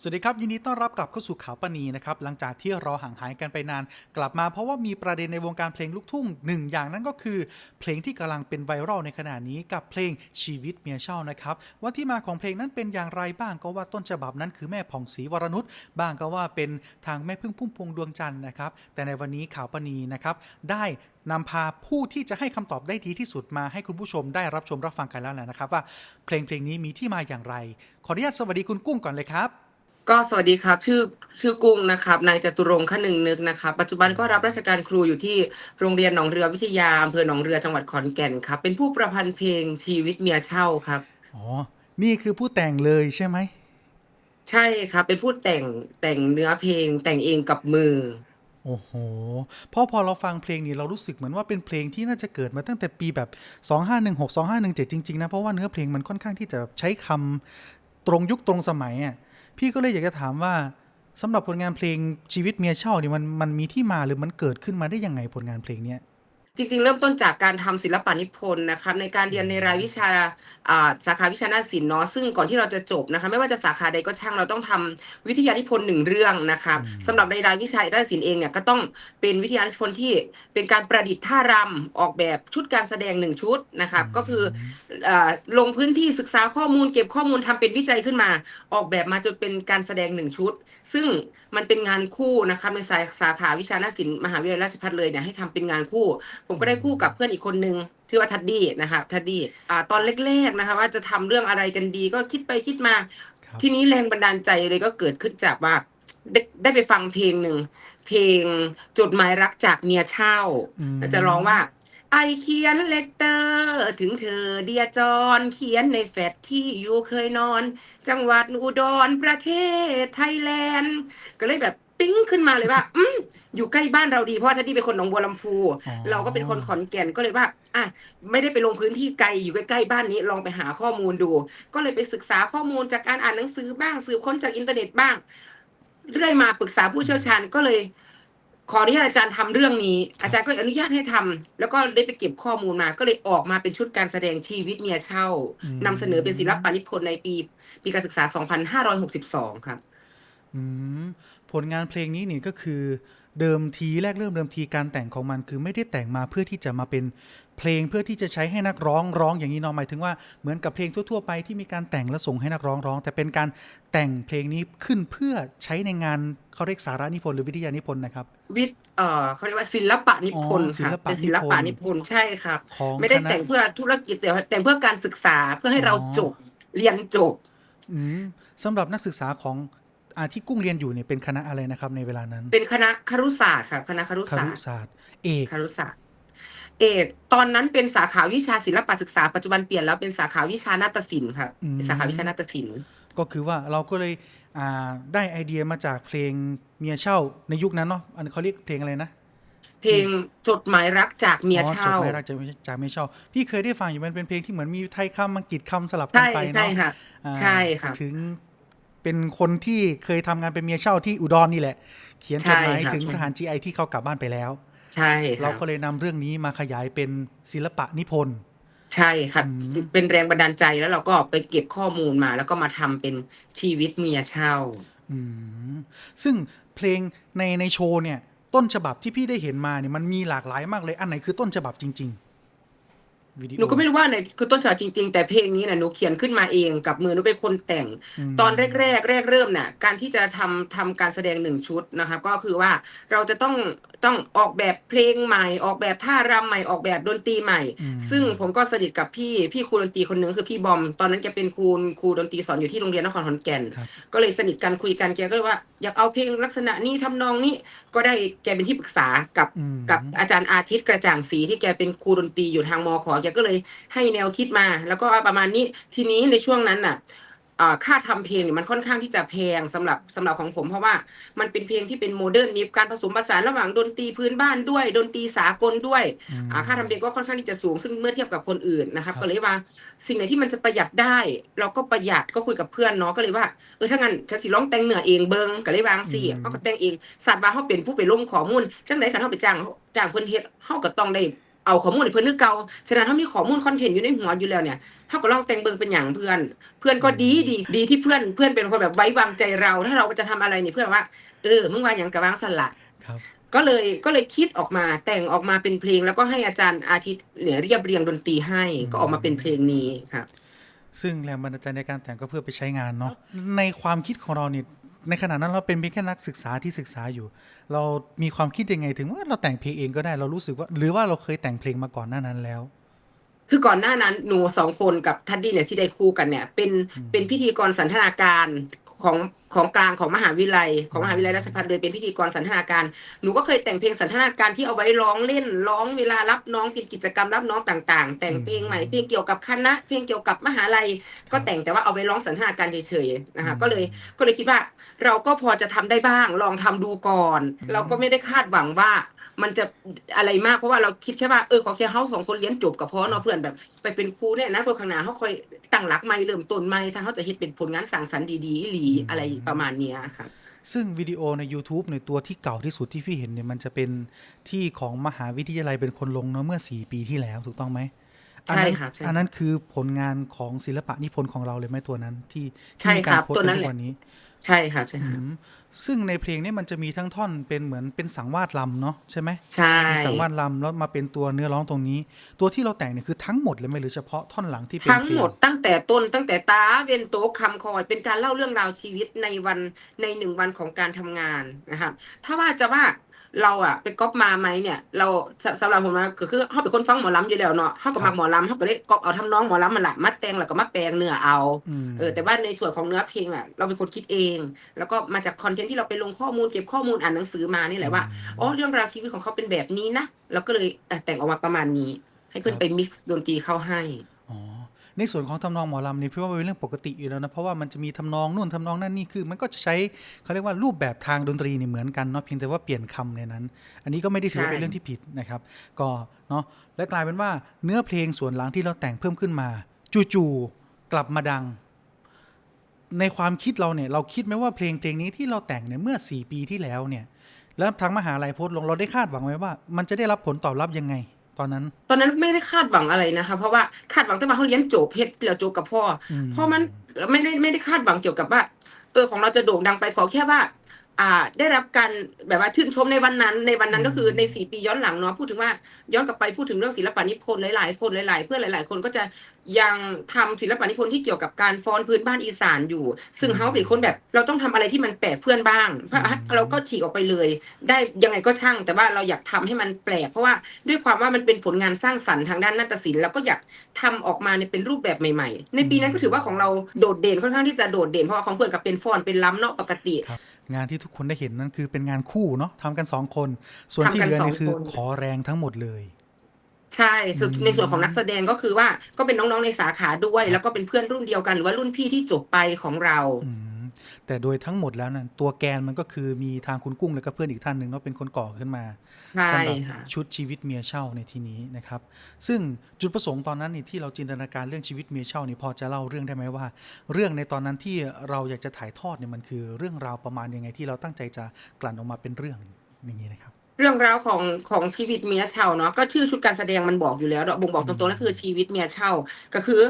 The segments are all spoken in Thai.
สวัสดีครับ ยินดีต้อนรับกลับเข้าสู่ข่าวปณีนะครับ หลังจากที่เราห่างหายกันไปนาน กลับมาเพราะว่ามีประเด็นในวงการเพลงลูกทุ่งหนึ่งอย่างนั่นก็คือ เพลงที่กำลังเป็นไวรัลในขณะนี้กับเพลงชีวิตเมียเช่านะครับว่าที่มาของเพลงนั้นเป็นอย่างไรบ้างก็ว่าต้นฉบับนั้นคือแม่ผ่องศรีวรนุชบ้างก็ว่าเป็นทางแม่พึ่งพุ่มพวงดวงจันทร์นะครับ แต่ในวันนี้ข่าวปณีนะครับได้นำพาผู้ที่จะให้คำตอบได้ดีที่สุดมาให้คุณผู้ชมได้รับชมรับฟังกันแล้วแหละนะครับ ว่าเพลงเพลงนี้มีที่มาอย่างไร ขออนุญาตสวัสดีคุณกุ้งก่อนเลยครับ ก็สวัสดีครับ ชื่อชื่อกุ้งนะครับนายจตุรงค์ขนึงนึกนะครับ ปัจจุบันก็รับราชการครูอยู่ที่โรงเรียนหนองเรือวิทยาอำเภอหนองเรือจังหวัดขอนแก่นครับ เป็นผู้ประพันธ์เพลงชีวิตเมียเช่าครับอ๋อนี่คือผู้แต่งเลยใช่ไหมใช่ครับ เป็นผู้แต่งแต่งเนื้อเพลงแต่งเองกับมือ โอ้โหเพราะพอเราฟังเพลงนี้เรารู้สึกเหมือนว่าเป็นเพลงที่น่าจะเกิดมาตั้งแต่ปีแบบ 2516 2517 จริงๆนะเพราะว่าเนื้อเพลงมันค่อนข้างที่จะใช้คำตรงยุคตรงสมัยอะ พี่ก็เลยอยากจะถามว่าสำหรับผลงานเพลงชีวิตเมียเช่านี่มันมันมีที่มาหรือมันเกิดขึ้นมาได้ยังไงผลงานเพลงเนี้ย จริงๆ เริ่มต้นจากการทำศิลปะนิพนธ์นะครับในการเรียนในรายวิชาอ่าสาขาวิชานาฏศิลป์เนาะซึ่งก่อนที่เราจะจบนะคะไม่ว่าจะสาขาใดก็ช่างเราต้องทำวิทยานิพนธ์หนึ่งเรื่องนะครับอืมสำหรับในรายวิชานาฏศิลป์เองเนี่ยก็ต้องเป็นวิทยานิพนธ์ที่เป็นการประดิษฐ์ท่ารำออกแบบชุดการแสดงหนึ่งชุดนะครับก็คืออ่าลงพื้นที่ศึกษาข้อมูลเก็บข้อมูลทำเป็นวิจัยขึ้นมา ออกแบบมาจนเป็นการแสดงหนึ่งชุด ซึ่ง มันเป็นงานคู่นะครับในสายสาขาวิชานาฏศิลป์มหาวิทยาลัยราชภัฏเลยเนี่ยให้ทำเป็นงานคู่ ผมก็ได้คู่กับเพื่อนอีกคนนึงชื่อว่าทัดดี้นะครับทัดดี้อ่าตอนแรกๆนะคะว่าจะทำเรื่องอะไรกันดี ก็คิดไปคิดมาครับทีนี้แรงบันดาลใจเลยก็เกิดขึ้นจากว่าได้ได้ไปฟังเพลงหนึ่งเพลงจดหมายรักจากเมียเช่าอืมแล้วจะร้องว่า ไอเขียนเลตเตอร์ถึงเธอเดียจรเขียนในแฟดที่อยู่เคยนอน จังหวัดอุดรประเทศไทยแลนด์ ก็เลยแบบปิ๊งขึ้นมาเลยว่า อืมอยู่ใกล้บ้านเราดีเพราะว่าทัดดี้เป็นคนหนองบัวลำพู เราก็เป็นคนขอนแก่นก็เลยว่าอะไม่ได้ไปลงพื้นที่ไกลอยู่ใกล้ๆบ้านนี้ลองไปหาข้อมูลดู ก็เลยไปศึกษาข้อมูลจากการอ่านหนังสือบ้างสืบค้นจากอินเทอร์เน็ตบ้าง เรื่อยมาปรึกษาผู้เชี่ยวชาญก็เลย ขออนุญาตอาจารย์ทำเรื่องนี้ อาจารย์ก็อนุญาตให้ทำแล้วก็ได้ไปเก็บข้อมูลมา ก็เลยออกมาเป็นชุดการแสดงชีวิตเมียเช่าอืมนำเสนอเป็นศิลปะนิพนธ์ในปีปีการศึกษา 2562 ครับอืมผลงานเพลงนี้นี่ก็คือ เดิมทีแรกเริ่มเดิมทีการแต่งของมันคือไม่ได้แต่งมาเพื่อที่จะมาเป็นเพลงเพื่อที่จะใช้ให้นักร้องร้องอย่างนี้เนอะหมายถึงว่าเหมือนกับเพลงทั่วๆไปที่มีการแต่งแล้วส่งให้นักร้องร้อง แต่เป็นการแต่งเพลงนี้ขึ้นเพื่อใช้ในงานเขาเรียกสารานิพนธ์หรือวิทยานิพนธ์นะครับ วิทย์เอ่อเขาเรียกว่าศิลปะนิพนธ์อ๋อศิค่ะลปะเป็นศิลปะนิพนธ์ใช่ครับของไม่ได้คณะแต่งเพื่อธุรกิจแต่ว่าแต่งเพื่อการศึกษาเพื่อให้เราอ๋อจบเรียนจบอืมสำหรับนักศึกษาของ อาที่กุ้งเรียนอยู่เนี่ยเป็นคณะอะไรนะครับ ในเวลานั้น เป็นคณะครุศาสตร์ค่ะ คณะครุคศารุสตร์ศาสตร์เอกครุศาสตร์เอกตอนนั้นเป็นสาขาวิชาศิลปศึกษาปัจจุบันเปลี่ยนแล้วเป็นสาขาวิชานาฏศิลป์ค่ะเป็นสาขาวิชานาฏศิลป์ก็คือว่าเราก็เลยอ่าได้ไอเดียมาจากเพลงเมียเช่าในยุคนั้นเนาะอันเขาเรียกเพลงอะไรนะเพลงจดหมายรักจากเมียอ๋อเช่าจดหมายรักจากจากเมียเช่าพี่เคยได้ฟังอยู่มันเป็นเพลงที่เหมือนมีไทยคำอังกฤษคำสลับกัใช่นไปใช่เนาะค่ะอ่าใช่ค่ะถึง เป็นคนที่เคยทำงานเป็นเมียเช่าที่อุดรนี่แหละ เขียนจดหมายใช่ค่ะถึงทหาร GI ที่เขากลับบ้านไปแล้ว ใช่เราค่ะก็เลยนำเรื่องนี้มาขยายเป็นศิลปะนิพนธ์ใช่ค่ะอืมเป็นแรงบันดาลใจแล้วเราก็ไปเก็บข้อมูลมา แล้วก็มาทำเป็นชีวิตเมียเช่าอืมซึ่งเพลงในในโชว์เนี่ย ต้นฉบับที่พี่ได้เห็นมาเนี่ยมันมีหลากหลายมากเลยอันไหนคือต้นฉบับจริงๆวิดีโอ หนูก็ไม่รู้ว่าไหนคือต้นฉบับจริง ๆ แต่เพลงนี้นะหนูเขียนขึ้นมาเองกับมือหนูเป็นคนแต่งมตอนแรกๆแรกเริ่มน่ะการที่จะทำทำการแสดงหนึ่งชุดนะครับก็คือว่าเราจะต้องต้องออกแบบเพลงใหม่ ออกแบบท่ารำใหม่ออกแบบดนตรีใหม่ อืม ซึ่งผมก็สนิทกับพี่พี่ครูดนตรีคนหนึ่งคือพี่บอม ตอนนั้นแกเป็นครูครูดนตรีสอนอยู่ที่โรงเรียนนครขอนแก่น ครับก็เลยสนิทกันคุยกันแกก็เลยว่า อยากเอาเพลงลักษณะนี้ทำนองนี้ก็ได้แกเป็นที่ปรึกษากับ อืม กับอาจารย์อาทิตย์กระจ่างศรีที่แกเป็นครูดนตรีอยู่ทางมขอแกก็เลยให้แนวคิดมา แล้วก็ประมาณนี้ทีนี้ในช่วงนั้นน่ะอ่าค่าทำเพลงเนี่ยมันค่อนข้างที่จะแพงสำหรับสำหรับของผม เพราะว่ามันเป็นเพลงที่เป็นโมเดิร์นมีการผสมผสานระหว่างดนตรีพื้นบ้านด้วย ดนตรีสากลด้วยอืมอ่าค่าทำเพลงก็ค่อนข้างที่จะสูงซึ่งเมื่อเทียบกับคนอื่นนะครับครับก็เลยว่าสิ่งไหนที่มันจะประหยัดได้ เราก็ประหยัดก็คุยกับเพื่อนเนาะก็เลยว่าเออถ้างั้นฉันสิร้องแต่งเนื้อเองเบิงก็เลยวางสิอืมเขาก็แต่งเองสัตว์ว่าเขาเป็นผู้ไปลงข้อมูลจังไหนคันเขาไปจ้างเขาจ้างเพิ่นเฮ็ดเขาก็ต้องได้ เอาข้อมูลให้เพื่อนคือเก่าฉะนั้นถ้ามีข้อมูลคอนเทนต์อยู่ในหัวอยู่แล้วเนี่ยเฮาก็ลองแต่งเบิ่งเป็นอย่างเพื่อน เพื่อนก็ดีดีดีที่เพื่อนเพื่อนเป็นคนแบบไว้วางใจเรา ถ้าเราจะทำอะไรเนี่ยเพื่อนว่า เออมึงว่าหยังกะวางสนละครับก็เลยก็เลยคิดออกมาแต่งออกมาเป็นเพลง แล้วก็ให้อาจารย์อาทิตย์เนี่ยเรียบเรียงดนตรีให้ ก็ออกมาเป็นเพลงนี้ครับซึ่งแรงบันดาลใจในการแต่งก็เพื่อไปใช้งานเนาะในความคิดของเราเนี่ย ในขณะนั้นเราเป็นเพียงแค่นักศึกษาที่ศึกษาอยู่ เรามีความคิดยังไงถึงว่าเราแต่งเพลงเองก็ได้เรารู้สึกว่า หรือว่าเราเคยแต่งเพลงมาก่อนหน้านั้นแล้ว คือก่อนหน้านั้นหนูสองคนกับทัดดี้เนี่ยที่ได้คู่กันเนี่ย เป็นอืมเป็นพิธีกรสันทนาการ ของของกลางของมหาวิทยาลัยของมหาวิทยาลัยราชภัฏเลยเป็นพิธีกรสันทนาการหนูก็เคยแต่งเพลงสันทนาการที่เอาไว้ร้องเล่นร้องเวลารับน้องเป็นกิจกรรมรับน้องต่างๆ แต่งเพลงใหม่เพลงเกี่ยวกับคณะเพลงเกี่ยวกับมหาลัย ก็แต่งแต่ว่าเอาไว้ร้องสันทนาการเฉยๆนะคะก็เลยก็เลยคิดว่าเราก็พอจะทำได้บ้างลองทำดูก่อน เราก็ไม่ได้คาดหวังว่า มันจะอะไรมากเพราะว่าเราคิดแค่ว่าเออขอแค่เฮาสองคนเรียนจบกับพ่อเนาะเพื่อนแบบ ไปเป็นครูเนี่ยนะเพื่อข้างหน้าเขาคอยตั้งหลักใหม่เริ่มต้นใหม่ถ้าเขาจะเฮ็ดเป็นผลงานสร้างสรรค์ดีๆอีหลีอะไรประมาณเนี้ยครับซึ่งวิดีโอใน YouTube ในตัวที่เก่าที่สุดที่พี่เห็นเนี่ยมันจะเป็นที่ของมหาวิทยาลัยเป็นคนลงเนาะเมื่อ 4 ปีที่แล้วถูกต้องไหมอันนั้นใช่ครับใช่อันนั้นคือผลงานของศิลปะนิพนธ์ของเราเลยไหมตัวนั้นที่ใช่ที่มีครัการบโพสต์ตัวนั้นใทุแหละกวันนี้ ใช่ครับใช่ครับอืมซึ่งในเพลงเนี้มันจะมีทั้งท่อนเป็นเหมือนเป็นสังวาดลำเนาะใช่ไหมใช่มีสังวาดลำแล้วมาเป็นตัวเนื้อร้องตรงนี้ ตัวที่เราแต่งเนี่ยคือทั้งหมดเลยไหมหรือเฉพาะท่อนหลังที่เป็นทั้งเพลงหมดตั้งแต่ต้นตั้งแต่ตาเวนโตะคำคอยเป็นการเล่าเรื่องราวชีวิตในวันในหนึ่งวันของการทำงานนะครับถ้าว่าจะว่า เราอะไปก๊อปมาไหมเนี่ย เราสสำหรับผมนะก็คือเขาเป็นคนฟังหมอลำอยู่แล้วเนาะเขาก็มักหมอลำเขาก็ได้ก๊อปเอาทำน้องหมอลำมันละมาแต่งแล้วก็มาแปลงเนื้อเอามเออแต่ว่าในส่วนของเนื้อเพลงอะเราเป็นคนคิดเอง แล้วก็มาจากคอนเทนต์ที่เราไปลงข้อมูลเก็บข้อมูลอ่านหนังสือมานี่แหละว่าอ๋อเรื่องราวชีวิตของเขาเป็นแบบนี้นะเราก็เลยเอ่อแต่งออกมาประมาณนี้ ให้เพื่อนไปมิกซ์ดนตรีเข้าให้อ๋อ ในส่วนของทำนองหมอลำนี่พี่ว่าเป็นเรื่องปกติอยู่แล้วนะเพราะว่ามันจะมีทำนองนู่นทำนองนั่นนี่คือมันก็จะใช้เขาเรียกว่ารูปแบบทางดนตรีนี่เหมือนกันเนาะเพียงแต่ว่าเปลี่ยนคำในนั้น อันนี้ก็ไม่ได้ถือว่าเป็นเรื่องที่ผิดนะครับ ก็เนาะและกลายเป็นว่าเนื้อเพลงส่วนหลังที่เราแต่งเพิ่มขึ้นมา จู่ๆกลับมาดังในความคิดเราเนี่ยเราคิดไหมว่าเพลงเพลงนี้ที่เราแต่งเนี่ยเมื่อ 4 ปีที่แล้วเนี่ย แล้วทางมหาลัยโพสต์ลงเราได้คาดหวังไว้ว่า มันจะได้รับผลตอบรับยังไง ตอนนั้น ตอนนั้นไม่ได้คาดหวังอะไรนะคะ เพราะว่าคาดหวังแต่ว่าเขาเรียนจบเพชรแล้วจบกับพ่ออมเพราะมันไม่ได้ไม่ได้คาดหวังเกี่ยวกับว่า เออของเราจะโด่งดังไปขอแค่ว่าอ่า ได้รับการแบบว่าชื่นชมในวันนั้น ในวันนั้นก็คือในสี่ปีย้อนหลังเนาะพูดถึงว่าย้อนกลับไปพูดถึงเรื่องศิลปะนิพนธ์หลายๆ คนหลาย ๆ เพื่อนหลาย ๆ คนก็จะยังทำศิลปะนิพนธ์ที่เกี่ยวกับการฟ้อนพื้นบ้านอีสานอยู่ ซึ่งเขาเป็นคนแบบเราต้องทำอะไรที่มันแปลกเพื่อนบ้างเพราะเราก็ฉีกออกไปเลย ได้ยังไงก็ช่าง แต่ว่าเราอยากทำให้มันแปลก เพราะว่าด้วยความว่ามันเป็นผลงานสร้างสรรค์ทางด้านนาฏศิลป์เราก็อยากทำออกมาในเป็นรูปแบบใหม่ ๆ ในปีนั้นก็ถือว่าของเราโดดเด่นค่อนข้างที่จะโดดเด่นเพราะว่าของเพื่อนกับเป็นฟอนเป็นล้ำเนาะปกติ งานที่ทุกคนได้เห็นนั่นคือเป็นงานคู่เนาะทำกันสองคน ส่วนที่ทำกันเหลือสองนี่คือคนขอแรงทั้งหมดเลย ใช่ส่วนอืมในส่วนของนักแสดงก็คือว่าก็เป็นน้องๆในสาขาด้วย แล้วก็เป็นเพื่อนรุ่นเดียวกัน หรือว่ารุ่นพี่ที่จบไปของเราอืม แต่โดยทั้งหมดแล้วนั้นตัวแกนมันก็คือมีทางคุณกุ้งแล้วก็เพื่อนอีกท่านหนึ่งเนาะเป็นคนก่อขึ้นมาใช่สำหรับค่ะชุดชีวิตเมียเช่าในที่นี้นะครับ ซึ่งจุดประสงค์ตอนนั้นนี่ที่เราจินตนาการเรื่องชีวิตเมียเช่านี่พอจะเล่าเรื่องได้ไหมว่า เรื่องในตอนนั้นที่เราอยากจะถ่ายทอดเนี่ยมันคือเรื่องราวประมาณยังไงที่เราตั้งใจจะกลั่นออกมาเป็นเรื่องอย่างนี้นะครับเรื่องราวของของชีวิตเมียเช่าเนาะก็ชื่อชุดการแสดงมันบอกอยู่แล้วเนาะบ่งบอกตรงๆแล้วคือชีวิตเมียเช่า ก็คือ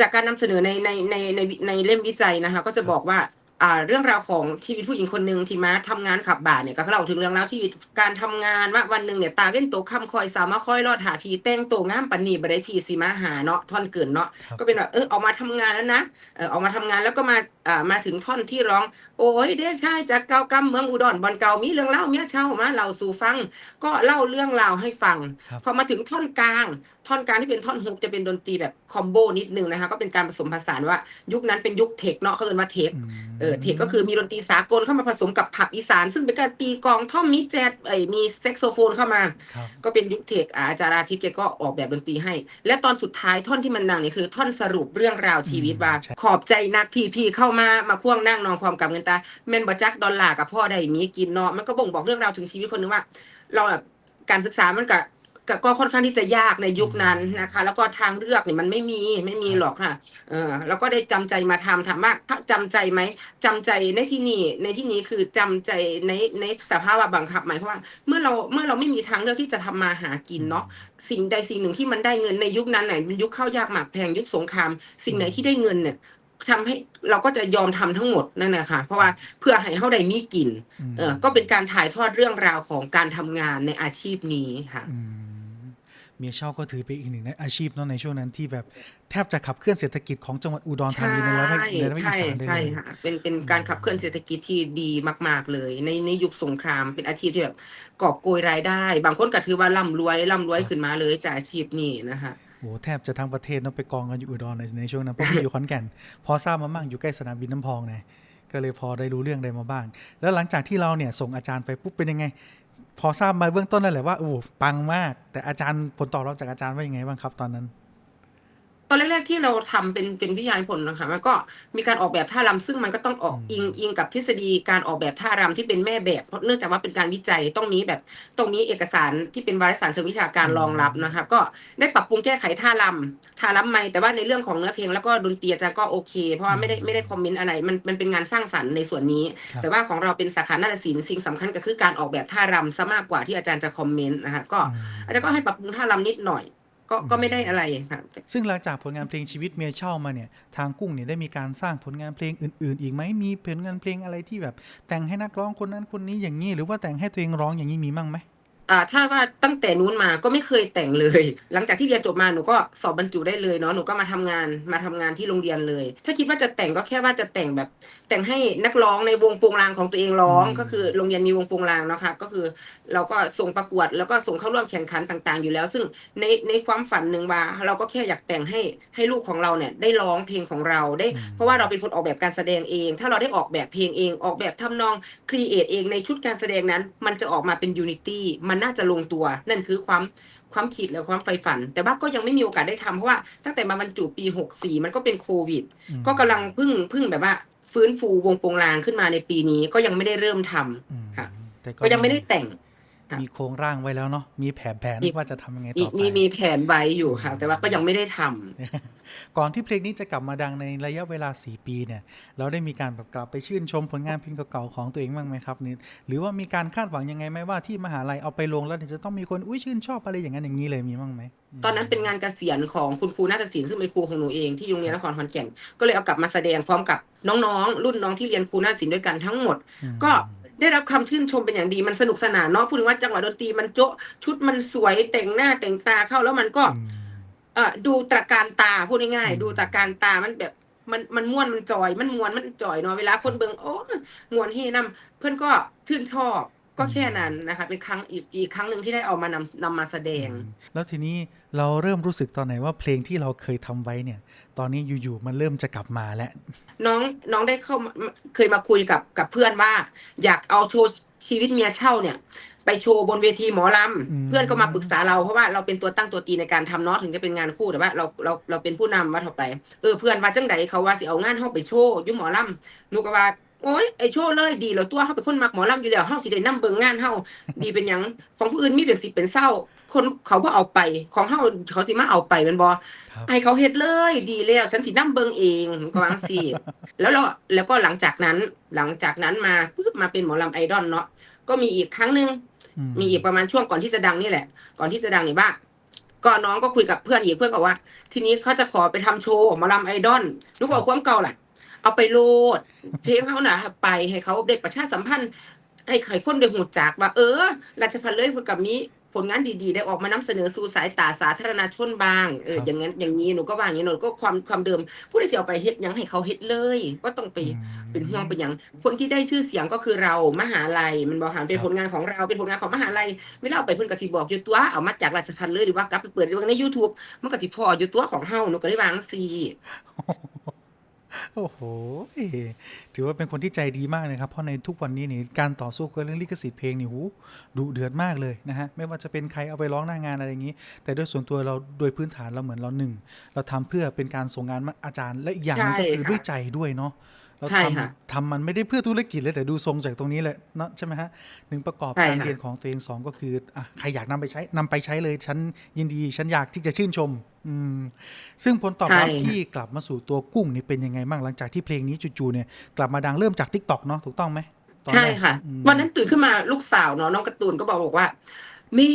จากการนำเสนอในในในในในเล่มวิจัยนะคะ ก็จะบอกว่าอ่า เรื่องราวของชีวิตผู้หญิงคนหนึ่งที่มาทำงานขับบาร์เนี่ยก็เล่าถึงเรื่องราวชีวิตการทำงานว่าวันหนึ่งเนี่ยตาเว้นโตค่ำคอยสาวมาคอยรอดหาพีแต่งโตวงามปันนีบ่ได้พีสีมาหาเนาะท่อนเกินเนาะครับก็เป็นแบบเออออกมาทำงานแล้วนะเออออกมาทำงานแล้วก็มาอ่ามาถึงท่อนที่ร้อง โอ้ยเด้ชายจากเก่ากำเมืองอุดรบอนเก่ามีเรื่องเล่าเมียเช่ามาเล่าสู่ฟัง ก็เล่าเรื่องราวให้ฟังครับพอมาถึงท่อนกลางท่อนกลางที่เป็นท่อนฮุกจะเป็นดนตรีแบบคอมโบนิดนึงนะคะ ก็เป็นการผสมผสานว่ายุคนั้นเป็นยุคเทคเนาะเขาเรียกว่าเทคอืมเออเทคก็คือมีดนตรีสากลเข้ามาผสมกับผับอีสาน ซึ่งเป็นการตีกลองท่อมมีแจ๊ดเอ้ยมีแซกโซโฟนเข้ามาครับก็เป็นยุคเทคอาอาจารย์อาทิตย์แกก็ออกแบบดนตรีให้ และตอนสุดท้ายท่อนที่มันดังเนี่ยคือ ท่อนสรุปเรื่องราวชีวิตว่าใช่ขอบใจนักที่พี่เข้ามามาพ่วงนั่งนองความกับเงินตาแม่นบจักดอลลาร์กับพ่อได้มีกินเนาะมันก็บ่งบอกเรื่องราวถึงชีวิตคนนึงว่า เราแบบการศึกษามันก็ก็ ก็ค่อนข้างที่จะยากในยุคนั้นนะคะ แล้วก็ทางเลือกเนี่ยมันไม่มีไม่มีหรอกค่ะเออแล้วก็ได้จำใจมาทำถามว่าถ้าจำใจไหมจำใจในที่นี้ในที่นี้คือจำใจในในสภาพบังคับหมายความว่า เมื่อเราเมื่อเราไม่มีทางเลือกที่จะทำมาหากินเนาะสิ่งใดสิ่งหนึ่งที่มันได้เงินในยุคนั้นไหนมันยุคข้าวยากหมากแพงยุคสงคราม สิ่งไหนที่ได้เงินเนี่ยทำให้เราก็จะยอมทำทั้งหมดนั่นแหละค่ะเพราะว่าเพื่อให้เขาได้มีกินอืมเออก็เป็นการถ่ายทอดเรื่องราวของการทำงานในอาชีพนี้ค่ะอืม เมียเช่าก็ถือเป็นอีกหนึ่งในอาชีพเนาะในช่วงนั้นที่แบบแทบจะขับเคลื่อนเศรษฐกิจของจังหวัดอุดรธาใช่นีในระดับในระดับใช่อีสานได้ใช่เลยค่ะเป็นเป็นการขับเคลื่อนเศรษฐกิจที่ดีมาก ๆ เลย ในในยุคสงครามเป็นอาชีพที่แบบกอบโกยรายได้ บางคนก็ถือว่าร่ำรวยร่ำรวยขึ้นมาเลยจากอาชีพนี้นะคะโอ้แทบจะทั้งประเทศเนาะไปกองกันอยู่อุดรในในช่วงนั้นเพราะพี่อยู่ขอนแก่นพอทราบมาบ้างอยู่ใกล้สนามบินน้ำพองไงก็เลยพอได้รู้เรื่องได้มาบ้าง แล้วหลังจากที่เราเนี่ยส่งอาจารย์ไปปุ๊บเป็นยังไง พอทราบมาเบื้องต้นแล้วแหละว่าโอ้ปังมาก แต่อาจารย์ผลตอบรับจากอาจารย์ว่ายังไงบ้างครับตอนนั้น ตอนแรกๆที่เราทำเป็นเป็นวิทยานิพนธ์นะคะมันก็มีการออกแบบท่ารำซึ่งมันก็ต้องออกอืมอิงอิงกับทฤษฎีการออกแบบท่ารำที่เป็นแม่แบบเพราะเนื่องจากว่าเป็นการวิจัยต้องมีแบบต้องมีเอกสารที่เป็นวารสารเชิงวิชาการรองรับนะคะก็ได้ปรับปรุงแก้ไขท่ารำท่ารำใหม่แต่ว่าในเรื่องของเนื้อเพลงแล้วก็ดนตรีอาจารย์ก็โอเค เพราะว่าไม่ได้ไม่ได้คอมเมนต์อะไรมันมันเป็นงานสร้างสรรค์ในส่วนนี้ครับแต่ว่าของเราเป็นสาขานาฏศิลป์สิ่งสำคัญก็คือการออกแบบท่ารำซะมากกว่าที่อาจารย์จะคอมเมนต์นะคะก็อืมอาจารย์ก็ให้ปรับปรุงท่ารำนิดหน่อย ก็ก็ไม่ได้อะไรค่ะซึ่งหลังจากผลงานเพลงชีวิตเมียเช่ามาเนี่ยทางกุ้งเนี่ยได้มีการสร้างผลงานเพลงอื่น ๆ อีกไหมมีผลงานเพลงอะไรที่แบบ แต่งให้นักร้องคนนั้นคนนี้อย่างนี้หรือว่าแต่งให้ตัวเองร้องอย่างนี้มีมั่งไหม อ่าถ้าว่าตั้งแต่นู้นมาก็ไม่เคยแต่งเลย หลังจากที่เรียนจบมาหนูก็สอบบรรจุได้เลยเนาะหนูก็มาทำงานมาทำงานที่โรงเรียนเลย ถ้าคิดว่าจะแต่งก็แค่ว่าจะแต่งแบบ แต่งให้นักร้องในวงโปงลางของตัวเองร้องอืมก็คือโรงเรียนมีวงโปงลางเนาะค่ะก็คือเราก็ส่งประกวดแล้วก็ส่งเข้าร่วมแข่งขันต่างๆ อยู่แล้ว ซึ่งในในความฝันหนึ่งว่า เราก็แค่อยากแต่งให้ให้ลูกของเราเนี่ยได้ร้องเพลงของเราได้ เพราะว่าเราเป็นคนออกแบบการแสดงเอง ถ้าเราได้ออกแบบเพลงเอง ออกแบบทำนองครีเอทเองในชุดการแสดงนั้น มันจะออกมาเป็นยูนิตี้มันน่าจะลงตัว นั่นคือความความคิดและความใฝ่ฝัน แต่ว่าก็ยังไม่มีโอกาสได้ทำเพราะว่าตั้งแต่มาบรรจุปี 64 มันก็เป็นโควิดอืมก็กำลังเพึ่งเพึ่งแบบว่า ฟื้นฟูวงโปงลางขึ้นมาในปีนี้ก็ยังไม่ได้เริ่มทำอืมค่ะแต่ก็ยังไม่ได้แต่งค่ะ มีโครงร่างไว้แล้วเนาะมีแผนแผนมีว่าจะทำยังไงมีต่อไปมีมีแผนไว้อยู่ค่ะ แต่ว่าก็ยังไม่ได้ทำก่อนที่เพลงนี้จะกลับมาดังในระยะเวลา 4 ปีเนี่ย เราได้มีการแบบกลับไปชื่นชมผลงานเพลงเก่าๆของตัวเองบ้างไหมครับนี่หรือว่ามีการคาดหวังยังไงไหมว่าที่มหาลัยเอาไปลงแล้วเดี๋ยวจะต้องมีคนอุ้ยชื่นชอบอะไรอย่างนั้นอย่างนี้เลยมีบ้างไหมตอนนั้นเป็นงานเกษียณของคุณครูนาฏศิลป์ซึ่งเป็นครูของหนูเองที่โรงเรียนนครขอนแก่นก็เลยเอากลับมาแสดงพร้อมกับน้องๆ รุ่นน้องที่เรียนครูนาฏศิลป์ด้วยกันทั้งหมดอืมก็ ได้รับคำชื่นชมเป็นอย่างดีมันสนุกสนานเนาะพูดถึงว่าจังหวะดนตรีมันโจ๊ะชุดมันสวยแต่งหน้าแต่งตาเข้าแล้วมันก็อืมเออดูตระการตาพูดง่ายอืมๆดูตระการตามันแบบมันมันม่วนมันจอย มันมวนมันจอยเนาะเวลาคนเบิงโอ้มวนเฮนํเพื่อนก็ชื่นชอบ ก็แค่นั้นนะคะเป็นครั้งอีกอีกครั้งหนึ่งที่ได้เอามานำนำมาแสดงอืมแล้วทีนี้เราเริ่มรู้สึกตอนไหนว่าเพลงที่เราเคยทำไว้เนี่ย ตอนนี้อยู่ๆมันเริ่มจะกลับมาแล้ว น้องน้องได้เข้ามาเคยมาคุยกับกับเพื่อนว่า อยากเอาโชว์ชีวิตเมียเช่าเนี่ย ไปโชว์บนเวทีหมอลอืมำเพื่อนก็มาปรึกษาเราเพราะว่าเราเป็นตัวตั้งตัวตีในการทำเนาะถึงจะเป็นงานคู่แต่ว่าเราเราเราเป็นผู้นำว่าถอไปเออเพื่อนว่าจังไดเขาว่าสิเอางานเข้าไปโชว์อยุ่หมอลำหนูก็ว่า โอ้ยไอโชว์เลยดีแล้วตัวเขาเป็นคนมักหมอลำอยู่แล้วเฮาสิได้นํเบิ่งงานเฮาดีเป็นหยังของผู้อื่นมีเป็นสิบเป็นเศร้า คนเขาบ่เอาไป ของเฮาเขาสิมาเอาไปแมันบ่ครับให้เขาเฮ็ดเลย ดีแล้วฉันสินํเบิ่งเองก็วาจังสิแล้วเราแล้วก็หลังจากนั้นหลังจากนั้นมาปุ๊บมาเป็นหมอลำไอดอลเนาะก็มีอีกครั้งหนึ่งมีอีกประมาณช่วงก่อนที่จะดังนี่แหละ ก่อนที่จะดังนี่บ้างก็น้องก็คุยกับเพื่อนอีกเพื่อนก็ว่า ทีนี้เขาจะขอไปทำโชว์หมอลำไอดอลลูกเอาความเก่าแหละ เอาไปโหลด เพลงเขาน่ะไปให้เขาเด็กประชาสัมพันธ์ให้ใครคนได้หูจักว่า เออราชพันเลยพูดกับนี้ผลงานดีๆ ได้ออกมานำเสนอสู่สายตาสาธารณชนบ้างเออครับอย่างนั้นอย่างนี้หนูก็ว่าอย่างนี้หนูก็ความความเดิม ผู้ที่เสียเอาไปเฮ็ดหยังให้เขาเฮ็ดเลยก็ต้องไปเป็นห่วงเป็นอย่างคนที่ได้ชื่อเสียงก็คือเรามหาลัย มันบอกหาเป็นครับผลงานของเราเป็นผลงานของมหาลัยไม่เล่าไปเพิ่นกะสิบอกอยู่ตัวเอามาจากราชพันเลยหรือว่ากลับไปเปิดดูใน YouTube มันกะสิพออยู่ตัวของเฮาหนูก็ได้วาจั่งซี โอ้โห ถือว่าเป็นคนที่ใจดีมากนะครับ เพราะในทุกวันนี้นี่การต่อสู้กับเรื่องลิขสิทธิ์เพลงนี่หูดุเดือดมากเลยนะฮะ ไม่ว่าจะเป็นใครเอาไปร้องหน้างานอะไรอย่างนี้ แต่ด้วยส่วนตัวเราโดยพื้นฐานเราเหมือนเราหนึ่ง เราทำเพื่อเป็นการส่งงานมาอาจารย์ และอีกอย่างนึงก็คือด้วยใจด้วยเนาะ เราใช่ทค่ะำทำมันไม่ได้เพื่อธุรกิจเลยแต่ดูทรงจากตรงนี้เลยเนาะใช่ไหมฮะหนึ่งประกอบใช่การค่ะเรียนของตัวเองสองก็คืออะใครอยากนำไปใช้นำไปใช้เลยฉันยินดี ฉันอยากที่จะชื่นชม อืม ซึ่งผลตอบรับใช่ค่ะที่กลับมาสู่ตัวกุ้งนี่เป็นยังไงบ้างหลังจากที่เพลงนี้จู่ๆเนี่ยกลับมาดังเริ่มจากทิกตอกเนาะถูกต้องไหมตอนใช่แรกค่ะอืมวันนั้นตื่นขึ้นมาลูกสาวเนาะน้องการ์ตูนก็บอกบอกว่าแม่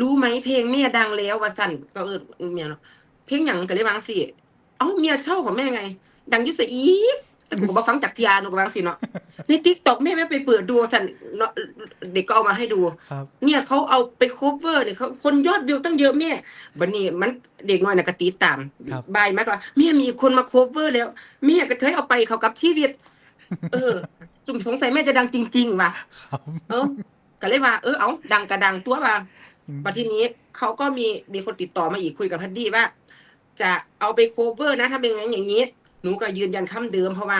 รู้ไหมเพลงแม่ดังแล้วว่าสั่นก็เออเมียเนาะเพลงหยังก็เลยวางสิเอ้าเมียเช่าของแม่ไง ดังอยุสอีก แต่กูก็บอฟังจากทียาหนูก็วางสิเนาะในทิกตอกแม่ไม่ไปเปิดดูสั่นเนาะเด็กก็เอามาให้ดู ครับ เนี่ยเขาเอาไปโคเวอร์เนี่ยเขาคนยอดวิวตั้งเยอะแม่บันนี้มันเด็กน้อยน่ะกติดตามครับ บายมากกว่าแม่มีคนมาโคเวอร์แล้วแม่ก็เคยเอาไปเขากับที่เวียดเออจุ่มสงสัยแม่จะดังจริง ๆว่ะครับเออก็เลยว่าเออเอาดังกระดังตัวว่าอืมบัดทีนี้เขาก็มีมีคนติดต่อมาอีกคุยกับพัดดี้ว่า จะเอาไปโคเวอร์นะถ้าเป็นอย่างนั้นอย่างนี้ห นูก็ยืนยันคำเดิมเพราะว่า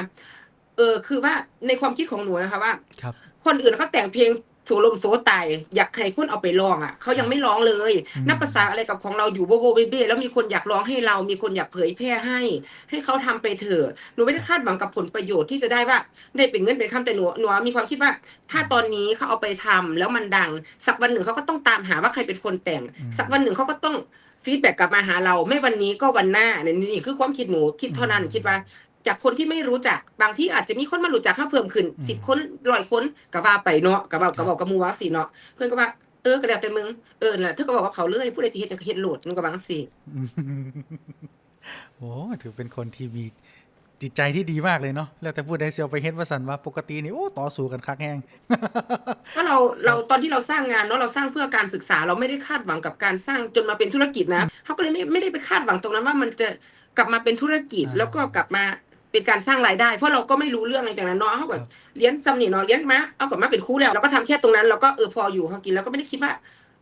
เออ คือว่าในความคิดของหนูนะคะว่าครับ คนอื่นเขาแต่งเพลงโสลมโสตายอยากให้คนเอาไปร้องอะเขายังไม่ร้องเลยอืมนับภาษาอะไรกับของเราอยู่โบโบเบเบ้แล้วมีคนอยากร้องให้เรา มีคนอยากเผยแพร่ให้ ให้เขาทำไปเถอะหนูไม่ได้คาดหวังกับผลประโยชน์ที่จะได้ว่าได้เป็นเงินเป็นคำแต่หนูหนูมีความคิดว่า ถ้าตอนนี้เขาเอาไปทำแล้วมันดัง สักวันหนึ่งเขาก็ต้องตามหาว่าใครเป็นคนแต่งอืมสักวันหนึ่งเขาก็ต้อง ฟีดแบ็กกลับมาหาเราไม่วันนี้ก็วันหน้าเนี่ยนี่คือความคิดหนูคิดเท่านั้นอืมคิดว่า จากคนที่ไม่รู้จักบางที่อาจจะมีคนมารู้จักเขาเพิ่มขึ้นอืมสิบคนร้อยคนก็ว่าไปเนาะก็บอกก็บอกกับหมูว่าสิเนาะเพื่อนก็ว่าเออก็แล้วแต่มึงเออน่ะเธอก็บอกกับเขาเลยผู้ใดสิเฮ็ดก็เฮ็ดโหลดนึกว่าบางสิอืมโอ้ถือเป็นคนที่มี จิตใจที่ดีมากเลยเนาะแล้วแต่พูดได้เซียวไปเฮ็ดว่าสันว่าปกตินี่โอ้ต่อสู้กันคักแห้งก็เราเราตอนที่เราสร้างงานเนาะเราสร้างเพื่อการศึกษาเราไม่ได้คาดหวังกับการสร้างจนมาเป็นธุรกิจนะเขาก็เลยไม่ไม่ได้ไปคาดหวังตรงนั้นว่ามันจะกลับมาเป็นธุรกิจอ่าแล้วก็กลับมาเป็นการสร้างรายได้เพราะเราก็ไม่รู้เรื่องอะไรจากนั้นเนาะเขาก็ครับเลี้ยงซ้ำนี่เนาะเลี้ยงมาเอากลับมาเป็นครูแล้วเราก็ทำแค่ตรงนั้นเราก็เออพออยู่เขากินแล้วก็ไม่ได้คิดว่า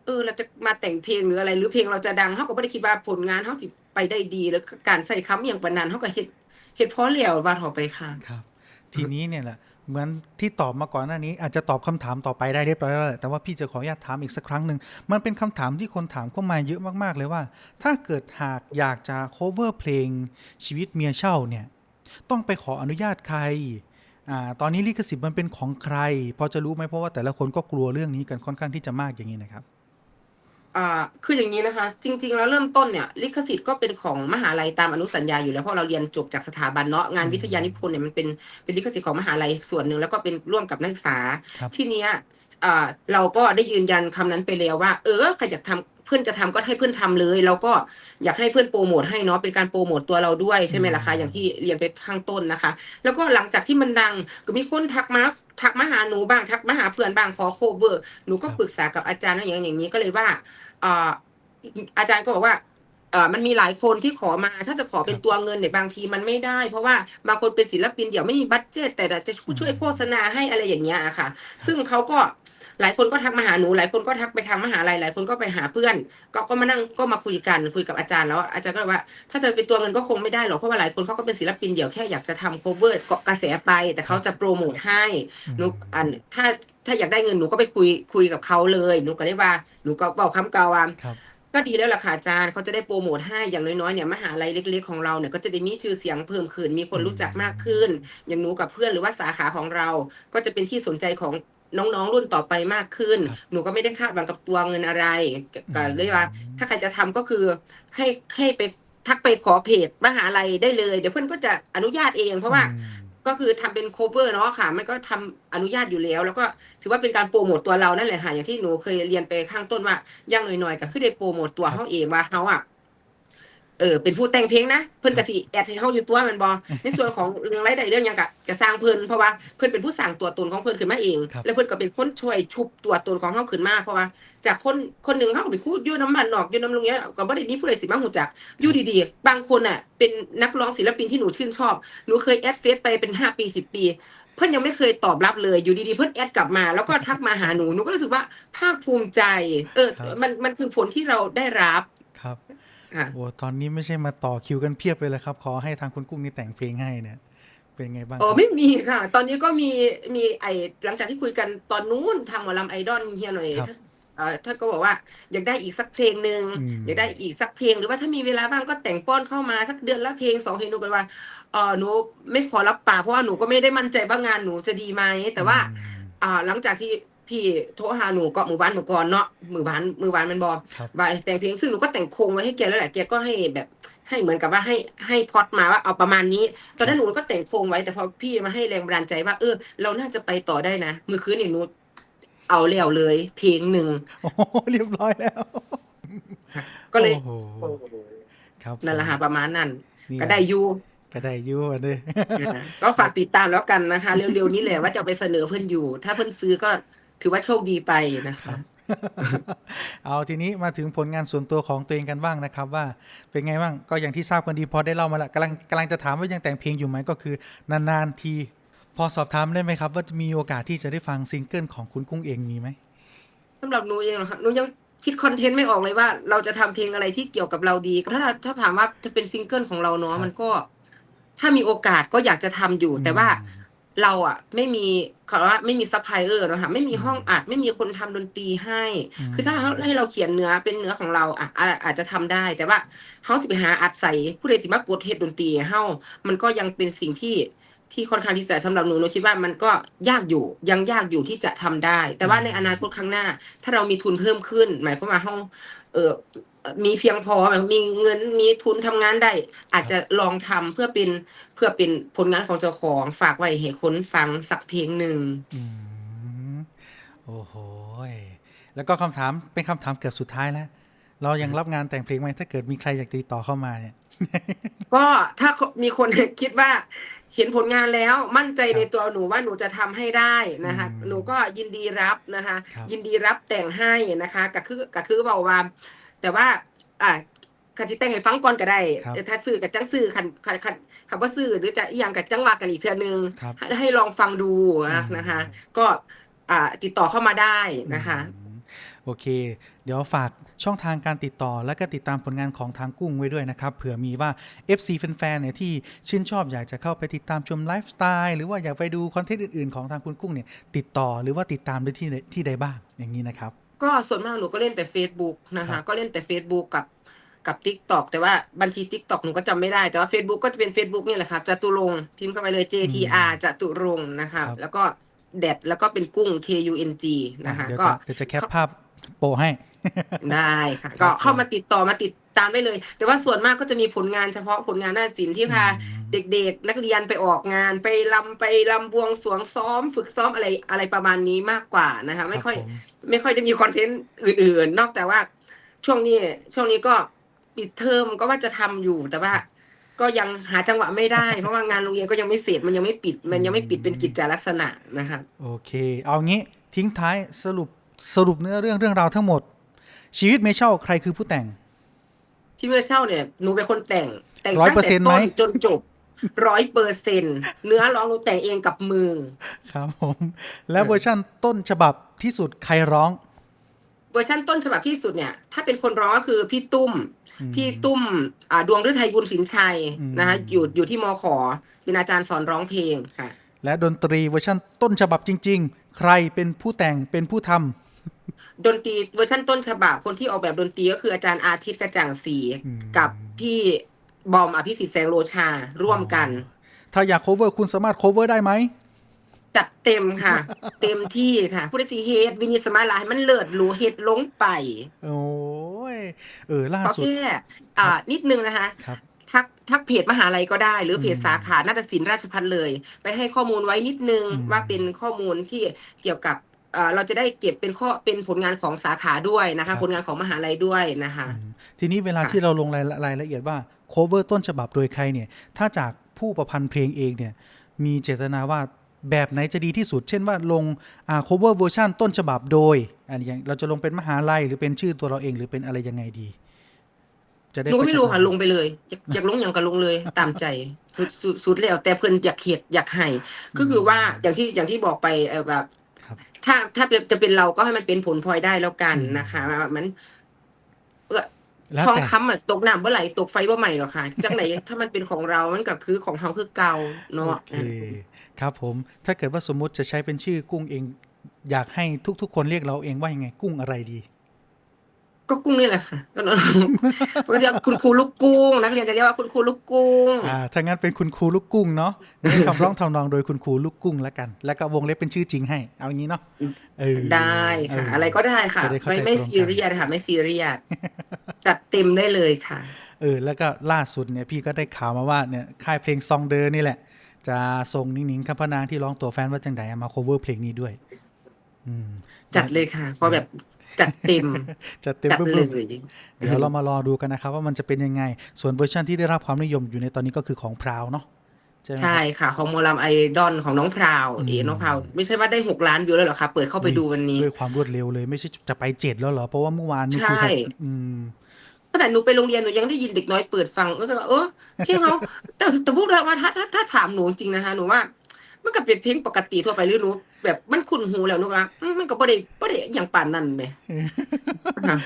เออเราจะมาแต่งเพลงหรืออะไร หรือเพลงเราจะดังเขาก็ไม่ได้คิดว่าผลงานเขาสิไปได้ดีแล้วการใส่คำอย่างปานนั้นเขาก็เฮ็ด เฮ็ดเพราะเหลี่ยวว่าต่อไปค่ะครับ ทีนี้เนี่ยแหละเหมือนที่ตอบมาก่อนหน้านี้ อาจจะตอบคำถามต่อไปได้เรียบร้อยแล้วแหละแต่ว่าพี่จะขออนุญาตถามอีกสักครั้งหนึ่งมันเป็นคำถามที่คนถามเข้ามาเยอะมากๆเลยว่า ถ้าเกิดหากอยากจะ cover เพลงชีวิตเมียเช่าเนี่ย ต้องไปขออนุญาตใครอ่าตอนนี้ลิขสิทธิ์มันเป็นของใครพอจะรู้ไหมเพราะว่าแต่ละคนก็กลัวเรื่องนี้กันค่อนข้างที่จะมากอย่างนี้นะครับ อ่าคืออย่างนี้นะคะ จริง ๆ แล้วเริ่มต้นเนี่ยลิขสิทธิ์ก็เป็นของมหาลัยตามอนุสัญญาอยู่แล้วเพราะเราเรียนจบจากสถาบันเนาะงานวิทยานิพนธ์เนี่ยมันเป็นเป็นลิขสิทธิ์ของมหาลัยส่วนหนึ่งแล้วก็เป็นร่วมกับนักศึกษาครับทีเนี้ยอ่าเราก็ได้ยืนยันคำนั้นไปแล้วว่า เออใครอยากทำเพื่อนจะทำก็ให้เพื่อนทำเลยแล้วก็อยากให้เพื่อนโปรโมทให้เนาะเป็นการโปรโมทตัวเราด้วยใช่ไหมล่ะคะอย่างที่เรียนไปข้างต้นนะคะ แล้วก็หลังจากที่มันดังก็มีคนทักมา ทักมาหาหนูบ้างทักมาหาเพื่อนบ้างขอโคเวอร์หนูก็ครับปรึกษากับอาจารย์อย่างอย่างนี้ก็เลยว่าอ่าอาจารย์ก็บอกว่าเออมันมีหลายคนที่ขอมา ถ้าจะขอเป็นตัวเงินเนี่ยบางทีมันไม่ได้ เพราะว่าบางคนเป็นศิลปินเดี๋ยวไม่มีบัตเจตแต่จะช่วยโฆษณาให้อะไรอย่างเงี้ยอะค่ะ ซึ่งเขาก็ หลายคนก็ทักมาหาหนู หลายคนก็ทักไปทางมหาลัยหลายคนก็ไปหาเพื่อน ก็ก็มานั่งก็มาคุยกันคุยกับอาจารย์แล้วอาจารย์ก็เลยว่า ถ้าจะเป็นตัวเงินก็คงไม่ได้หรอกเพราะว่าหลายคนเขาก็เป็นศิลปินเดี่ยวแค่อยากจะทำ cover เกาะกระแสไป แต่เขาจะโปรโมทให้หนูอันถ้าถ้าอยากได้เงินหนูก็ไปคุยคุยกับเขาเลยหนูก็ได้ว่าหนูก็บอกคำเก่าว่า ครับก็ดีแล้วล่ะค่ะอาจารย์เขาจะได้โปรโมทให้อย่างน้อยๆเนี่ยมหาลัยเล็ก ๆ ของเราเนี่ยก็จะได้มีชื่อเสียงเพิ่มขึ้นมีคนรู้จักมากขึ้น อย่างหนูกับเพื่อนหรือว่าสาขาของเรา ก็จะเป็นที่สนใจของ น้องๆรุ่นต่อไปมากขึ้นครับหนูก็ไม่ได้คาดหวังกับตัวเงินอะไรก็ก็เลยว่า ถ้าใครจะทำก็คือให้ให้ไปทักไปขอเพจมหาลัยได้เลย เดี๋ยวเพื่อนก็จะอนุญาตเองเพราะว่าอืมก็คือทำเป็น cover เนาะค่ะ มันก็ทำอนุญาตอยู่แล้ว แล้วก็ถือว่าเป็นการโปรโมตตัวเรานั่นแหละค่ะ อย่างที่หนูเคยเรียนไปข้างต้นว่าอย่างหน่อยๆก็คือได้โปรโมตตัวครับเขาเองว่าเขาอะ เออเป็นผู้แต่งเพลงนะเพื่อนกะทิแอดให้เขาอยู่ตัวแมันบอในส่วนของเรื่องรายได้เรื่องหยังกะจะสร้างเพื่อนเพราะว่าเพื่อนเป็นผู้สร้างตัวตนของเพื่อนขึ้นมาเองครับแล้วเพื่อนก็เป็นคนช่วยชุบตัวตนของเขาขึ้นมาเพราะว่าจากคนคนหนึ่งเขาก็ไปคูดอยู่น้ำมันนอกอยู่น้ำลงเนี้ยก็บ่ได้มีผู้ใดสิมาหูจักอยู่ดีๆ บางคนอะเป็นนักร้องศิลปินที่หนูชื่นชอบหนูเคยแอดเฟซไปเป็นห้าปีสิบปีเพื่อนยังไม่เคยตอบรับเลย อยู่ดีๆ เพื่อนแอดกลับมา แล้วก็ทักมาหาหนู หนูก็รู้สึกว่าภาคภูมิใจ เออครับมัน มันคือผลที่เราได้รับ ครับ อะโอ้ตอนนี้ไม่ใช่มาต่อคิวกันเพียบเลยแหละครับ ขอให้ทางคุณกุ้งนี่แต่งเพลงให้เนี่ย เป็นไงบ้างอ๋อครับไม่มีค่ะ ตอนนี้ก็มีมีไอหลังจากที่คุยกันตอนนู้นทางหมอลำไอดอลเฮียหน่อยเอ่อท่านก็บอกว่าอยากได้อีกสักเพลงหนึ่งอืมอยากได้อีกสักเพลงหรือว่าถ้ามีเวลาบ้างก็แต่งป้อนเข้ามาสักเดือนละเพลงสองเพลงหนูก็ว่าเออหนูไม่ขอรับปากเพราะว่าหนูก็ไม่ได้มั่นใจว่างานหนูจะดีไหมแต่ว่าอืมอ่าหลังจากที่ พี่โทรหาหนูก็มือวานหนูก่อนเนาะมือวานมือวานมันบอกครับว่าแต่งเพลงซึ่งหนูก็แต่งโครงไว้ให้แกแล้วแหละแกก็ให้แบบให้เหมือนกับว่าให้ให้พล็อดมาว่าเอาประมาณนี้ ตอนนั้นหนูก็แต่งโครงไว้แต่พอพี่มาให้แรงบันดาลใจว่าเออเราน่าจะไปต่อได้นะมือคืนนี่หนูเอาแล้วเลย เพลงหนึ่งโอ้โหเรียบร้อยแล้ว ก็เลยโอ้โหครับนั่นแหละค่ะประมาณนั้นนี่ก็ได้อยู่ก็ได้อยุ่อันนี้นะคะก็ฝากติดตามแล้วกันนะคะ เร็วๆนี้แหละว่าจะเอาไปเสนอเพื่อนอยู่ ถ้าเพื่อนซื้อก็ ถือว่าโชคดีไปนะคะ เอาทีนี้มาถึงผลงานส่วนตัวของตัวเองกันบ้างนะครับ ว่าเป็นไงบ้างก็อย่างที่ทราบกันดีพอได้เล่ามาแล้วกำลังกำลังจะถามว่ายังแต่งเพลงอยู่ไหมก็คือนานๆทีพอสอบถามได้ไหมครับ ว่าจะมีโอกาสที่จะได้ฟังซิงเกิลของคุณกุ้งเองมีไหมสำหรับหนูเองเหรอคะหนูยังคิดคอนเทนต์ไม่ออกเลยว่า เราจะทำเพลงอะไรที่เกี่ยวกับเราดี ถ้าถ้าถามว่าจะเป็นซิงเกิลของเราเนาะมันก็ ถ้ามีโอกาสก็อยากจะทำอยู่ แต่ว่า เราอะไม่มีเขาว่าไม่มีซัพพลายเออร์นะคะไม่มีห้องอัดไม่มีคนทำดนตรีให้อืมคือถ้าให้เราเขียนเนื้อเป็นเนื้อของเราอะอาอาจจะทำได้ แต่ว่าเขาสิไปหาอัดใส่ผู้ใดสิมากดเฮ็ดดนตรีให้เฮามันก็ยังเป็นสิ่งที่ที่ค่อนข้างที่จะสำหรับหนูหนูคิดว่ามันก็ยากอยู่ยังยากอยู่ที่จะทำได้ แต่ว่าในอนาคตข้างหน้า ถ้าเรามีทุนเพิ่มขึ้น หมายความว่าเฮาเออ มีเพียงพอแบบมีเงินมีทุนทำงานได้ อาจจะลองทำเพื่อเป็นเพื่อเป็นผลงานของเจ้าของ ฝากไว้ให้คนฟังสักเพลงหนึ่งอืมโอ้โหยแล้วก็คำถามเป็นคำถามเกือบสุดท้ายแล้วเรายังรับงานแต่งเพลงไหมถ้าเกิดมีใครอยากติดต่อเข้ามาเนี่ย ก็ถ้ามีคนคิดว่าเห็นผลงานแล้วมั่นใจครับในตัวหนูว่าหนูจะทำให้ได้นะคะอืมหนูก็ยินดีรับนะคะครับยินดีรับแต่งให้นะคะก็คือก็คือเบาว่า แต่ว่า อ่าคันสิแต่งให้ฟังก่อนก็ได้ ครับเออถ้าซื้อกับจังซื้อคันคันคันคำว่าซื้อหรือจะอีหยังกับจังว่ากันอีกเทื่อนึงครับให้ให้ลองฟังดูนะอืม นะคะ ก็อ่าติดต่อเข้ามาได้นะคะ อืมโอเค เดี๋ยวฝากช่องทางการติดต่อและก็ติดตามผลงานของทางกุ้งไว้ด้วยนะครับ เผื่อมีว่า FC แฟนๆเนี่ยที่ชื่นชอบอยากจะเข้าไปติดตามชมไลฟ์สไตล์หรือว่าอยากไปดูคอนเทนต์อื่นๆของทางคุณกุ้งเนี่ยติดต่อหรือว่าติดตามได้ที่ใดที่ใดบ้างอย่างนี้นะครับ ก็ส่วนมากหนูก็เล่นแต่ Facebook นะครัคะ บ ก็เล่นแต่ Facebook กับกับ Tik t o อกแต่ว่าบัญชี Tik t o อกหนูก็จำไม่ได้ แต่ว่า Facebook ก็จะเป็น Facebook นี่แหละครับจตุรงค์พิมพ์เข้าไปเลย JTR จตุรงค์นะคะครับ แล้วก็แดดแล้วก็เป็นกุ้ง K U N G นะคะ เดี๋ยวก็ จะเดี๋ยวจะแคปภาพโปะให้ ได้ค่ะครับก็เข้าผมมาติดต่อมาติดตามได้เลย แต่ว่าส่วนมากก็จะมีผลงานเฉพาะผลงานหน้าศิลป์ที่พาอืม เด็กๆ นักเรียนไปออกงาน ไปลำไปลำบวงสรวงซ้อม ฝึกซ้อมอะไรอะไรประมาณนี้มากกว่านะคะ ไม่ค่อยรับผไม่ค่อยได้มีคอนเทนต์อื่น ๆ นอกจากว่าช่วงนี้ช่วงนี้ก็ปิดเทอมก็ว่าจะทำอยู่แต่ว่า ก็ยังหาจังหวะไม่ได้ เพราะว่างานโรงเรียนก็ยังไม่เสร็จมันยังไม่ปิด มันยังไม่ปิดเป็นกิจลักษณะนะครับโอเค เอางี้ทิ้งท้ายสรุปสรุปเนื้อเรื่องเรื่องราวทั้งหมด ชีวิตเมเช่าใครคือผู้แต่งที่เมื่อเช่าเนี่ยหนูเป็นคนแต่งแต่งร้อยตั้งเปอร์เซ็แต่นต์ไหมต้นจนจบ ร้อยเปอร์เซ็นเนื้อร้องหนูแต่งเองกับมือ ครับผม แล้วเวอร์ชั่นต้นฉบับที่สุดใครร้อง เวอร์ชันต้นฉบับที่สุดเนี่ย ถ้าเป็นคนร้องก็คือพี่ตุ้มอืมพี่ตุ้มอ่าดวงฤทัยบุญสินชัยอืมนะคะอยู่อยู่ที่มขอเป็นอาจารย์สอนร้องเพลงค่ะ และดนตรีเวอร์ชั่นต้นฉบับจริง ๆ ใครเป็นผู้แต่งเป็นผู้ทำดนตรีเวอร์ชันต้นฉบับคนที่ออกแบบดนตรีก็คืออาจารย์อาทิตย์กระจ่างศรีอืมกับพี่ บอมอภิสิทธิ์แสงโลชาร่วมกัน ถ้าอยาก cover คุณสามารถ cover ได้ไหม จัดเต็มค่ะ เต็มที่ค่ะ ผู้ได้สีเฮดวินิสมาลาให้มันเลิศหรูเฮดลงไป โอ้ย เออ ล่าเพราะสุดแค่อ่า นิดนึงนะคะครับทักทักเพจมหาลัยก็ได้ หรือเพจอืมสาขานาฏศิลป์ราชพัฒเลย ไปให้ข้อมูลไว้นิดนึงอืมว่าเป็นข้อมูลที่เกี่ยวกับเอ่อเราจะได้เก็บเป็นข้อเป็นผลงานของสาขาด้วยนะคะ ผลงานของมหาลัยด้วยนะคะอืมทีนี้เวลาค่ะที่เราลงรายละรายละเอียดว่า cover ต้นฉบับโดยใครเนี่ย ถ้าจากผู้ประพันธ์เพลงเองเนี่ย มีเจตนาว่าแบบไหนจะดีที่สุด เช่นว่าลงอ่า cover เวอร์ชันต้นฉบับโดยอันอย่างเราจะลงเป็นมหาลัยหรือเป็นชื่อตัวเราเองหรือเป็นอะไรยังไงดี จะได้หนูก็ไม่รู้ปะชาค่ะสัมลงไปเลยอยากอยากลงอย่างก็ลงเลยตามใจสุดสุดสุดแล้ว แต่เพื่อนอยากเห็ดอยากให้ก็คือว่าอย่างที่อย่างที่บอกไปเออแบบครับถ้าถ้าจะเป็นเราก็ให้มันเป็นผลพลอยได้แล้วกันอืมนะคะ มันเออ แล้วทองแต่คำอะตกน้ำเมื่อไหร่ตกไฟเมื่อใหม่หรอกค่ะจังไหนถ้ามันเป็นของเรา มันก็คือของเขาคือเก่าเนาะ โอเคครับผมถ้าเกิดว่าสมมุติจะใช้เป็นชื่อกุ้งเอง อยากให้ทุกๆ คนเรียกเราเองว่ายังไงกุ้งอะไรดี ก็กุ้งนี่แหละค่ะก็เรียกคุณครูลูกกุ้งนักเรียนจะเรียกว่าคุณครูลูกกุ้งอ่าถ้างั้นเป็นคุณครูลูกกุ้งเนาะเป็นคำร้องทำนองโดยคุณครูลูกกุ้งแล้วกัน แล้วก็วงเล็บเป็นชื่อจริงให้ เอาอย่างนี้เนาะเออได้ค่ะเอะไรก็ได้ค่ะจะได้เข้าใจไม่ไม่ตรงกันซีเรียสค่ะ ไม่ซีเรียสจัดเต็มได้เลยค่ะ เออ แล้วก็ล่าสุดเนี่ยพี่ก็ได้ข่าวมาว่าเนี่ยค่ายเพลงซองเดอร์นี่แหละ จะส่งนิ่งๆคำพนางที่ร้องตัวแฟนว่าจังไดมา cover เพลงนี้ด้วยอืมจัดเลยค่ะเพราะแบบ จัดเต็ม จัดเต็มจัดบึ้เลมยๆเดี๋ยวเรามารอดูกันนะครับ ว่ามันจะเป็นยังไง ส่วนเวอร์ชันที่ได้รับความนิยมอยู่ในตอนนี้ก็คือของพราวเนาะใช่ไหมครับใช่ค่ะ ของโมลัมไอดอลของน้องพราวอืมเอ๋น้องพราว ไม่ใช่ว่าได้หกล้านวิวแล้วเหรอคะเปิดเข้าไปดูวันนี้ ด้วยความรวดเร็วเลยไม่ใช่จะไปเจ็ดแล้วเหรอ เพราะว่าเมื่อวานนี่คือใช่อืมตั้งแต่หนูไปโรงเรียนหนูยังได้ยินเด็กน้อยเปิดฟังแล้วก็เออเพลงเขาแต่แต่พูดเลยว่าถ้าถ้าถ้าถามหนูจริงๆนะคะหนูว่า มันก็เป็นเพลงปกติทั่วไปหรือหนูแบบมันคุ้นหูแล้วหนูว่าอืมมันก็บ่ได้บ่ได้อย่างป่านนั้นไหมค่ะ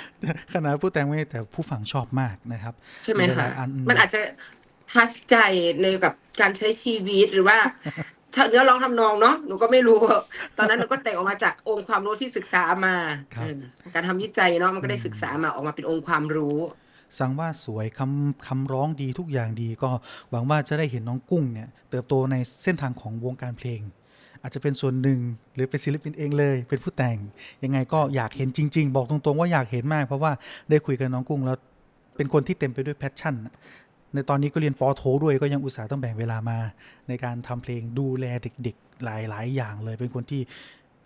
ขนาดผู้แต่งไม่แต่ผู้ฟังชอบมากนะครับ ใช่ไหมหคะลายๆอันอืมมันอาจจะทัชใจในกับการใช้ชีวิตหรือว่าถ้าเนื้อร้องทำนองเนาะหนูก็ไม่รู้ ตอนนั้นหนูก็แต่งออกมาจากองค์ความรู้ที่ศึกษามาครับเออการทำวิจัยเนาะมันก็ได้ศึกษามาออกมาเป็นองค์ความรู้ สั่งว่าสวยคำคำร้องดีทุกอย่างดีก็หวังว่าจะได้เห็นน้องกุ้งเนี่ยเติบโตในเส้นทางของวงการเพลง อาจจะเป็นส่วนหนึ่งหรือเป็นศิลปินเองเลย เป็นผู้แต่งยังไงก็อยากเห็นจริง ๆ บอกตรงๆว่าอยากเห็นมาก เพราะว่าได้คุยกับน้องกุ้งแล้วเป็นคนที่เต็มไปด้วยแพชชั่นในตอนนี้ก็เรียนปอโทด้วยก็ยังอุตส่าห์ต้องแบ่งเวลามา ในการทำเพลงดูแลเด็กๆ หลายๆ อย่างเลย เป็นคนที่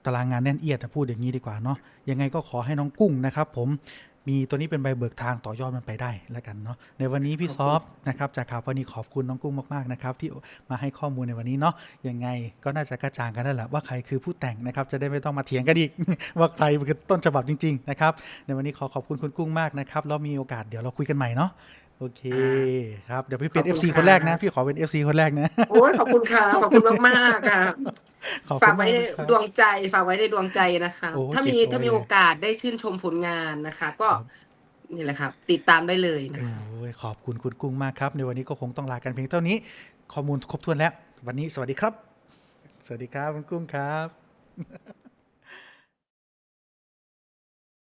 ตารางงานแน่นเอียดนะพูดอย่างนี้ดีกว่าเนาะยังไงก็ขอให้น้องกุ้งนะครับ ผม มีตัวนี้เป็นใบเบิกทางต่อยอดมันไปได้แล้วกันเนาะในวันนี้พี่ขอบซคุณอฟนะครับจากข่าวพอนีขอบคุณน้องกุ้งมากๆนะครับที่มาให้ข้อมูลในวันนี้เนาะยังไงก็น่าจะกระจ่างกันแล้วแหละว่าใครคือผู้แต่งนะครับจะได้ไม่ต้องมาเถียงกันอีก ว่าใครเป็นต้นฉบับจริงๆนะครับในวันนี้ขอขอบคุณคุณกุ้งมากนะครับแล้วมีโอกาสเดี๋ยวเราคุยกันใหม่เนาะ โอเคครับเดี๋ยวพี่เป็นขอบคุณ FC คนแรกนะค่ะพี่ขอเป็น FC คนแรกนะโอ้ยขอบคุณค่ะขอบคุณมากๆค่ะขอบฝาคุกณไว้มากในนะครับดวงใจฝากไว้ในดวงใจนะคะโอ้ถ้ามีเก็บไว้ถ้ามีโอกาสได้ชื่นชมผลงานนะคะ ก็ครับนี่แหละครับ ติดตามได้เลยนะคะโอ้ยขอบคุณคุณกุ้งมากครับ ในวันนี้ก็คงต้องลากันเพียงเท่านี้ ข้อมูลครบถ้วนแล้ว วันนี้สวัสดีครับ สวัสดีครับคุณกุ้งครับ